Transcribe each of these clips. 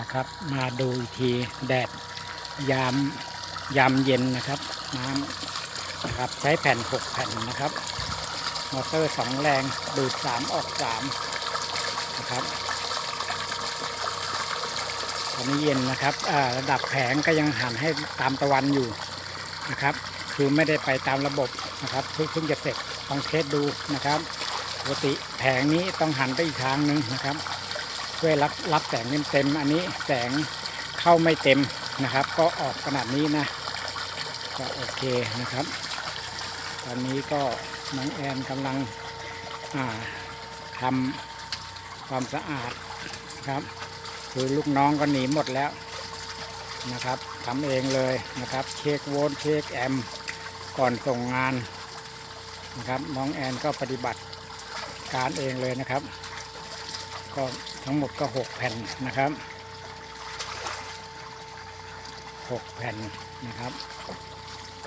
นะครับ มาดูอีกทีแดดยามยามเย็นนะครับน้ำนะครับใช้แผ่นหกแผ่นนะครับ มอเตอร์สองแรงดูดสามออกสามนะครับตอนนี้เย็นนะครับระดับแผงก็ยังหันให้ตามตะวันอยู่นะครับ คือไม่ได้ไปตามระบบนะครับเพิ่งจะเสร็จลองเทสดูนะครับปกติแผงนี้ต้องหันไปอีกทางหนึ่งนะครับ เพื่อรับรับแสงเต็มๆอันนี้แสงเข้าไม่เต็มนะครับ ก็ออกขนาดนี้นะ ก็โอเคนะครับ ตอนนี้ก็น้องแอนกำลังทำความสะอาดครับคือลูกน้องก็หนีหมดแล้วนะครับทำเองเลยนะครับเช็คโวลต์เช็คแอมก่อนส่งงานนะครับน้องแอนก็ปฏิบัติการเองเลยนะครับ ก็ ทั้งหมดก็หกแผ่นนะครับหกแผ่นนะครับ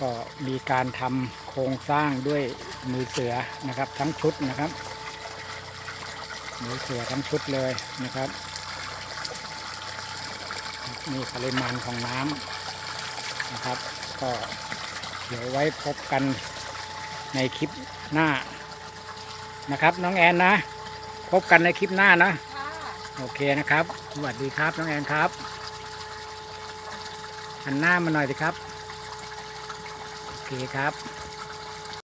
ก็มีการทำโครงสร้างด้วยมือเสือนะครับ ทั้งชุดนะครับ มือเสือทั้งชุดเลยนะครับนี่ปริมาณของน้ำนะครับ ก็เดี๋ยวไว้พบกันในคลิปหน้านะครับ น้องแอนนะ พบกันในคลิปหน้านะค่ะ โอเคนะครับ สวัสดีครับน้องแอนครับหันหน้ามาหน่อยสิครับ โอเคครับ